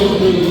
Senhor.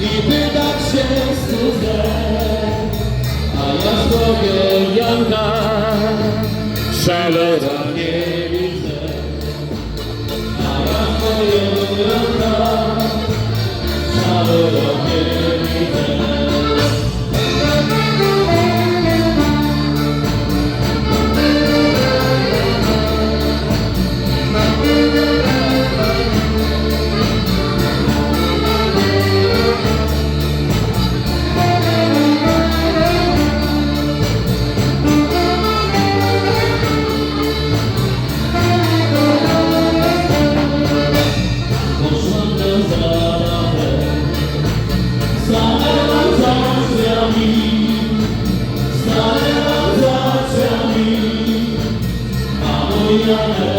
I pytać się wstydzę, a ja sobie Janka szalera nie widzę, a ja sobie Janka a mój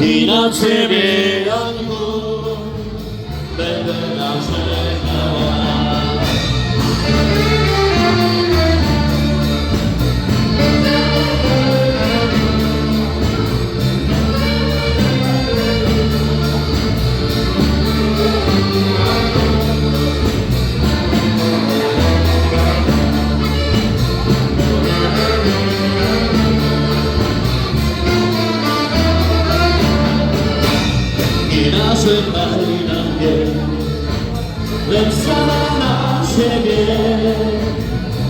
I na ciebie, Janku, będę narzekała. I narzekaj na mnie, lecz sama na siebie,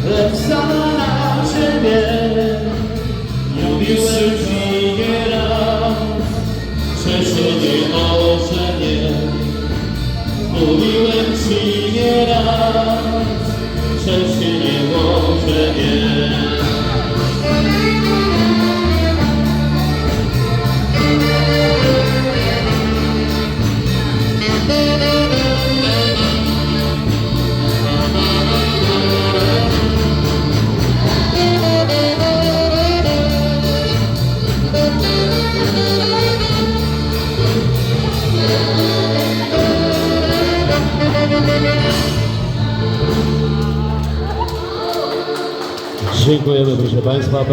lecz sama na siebie. Mówiłem ci nieraz, że się nie ożenię. Mówiłem ci nieraz, że Dziękujemy proszę Państwa.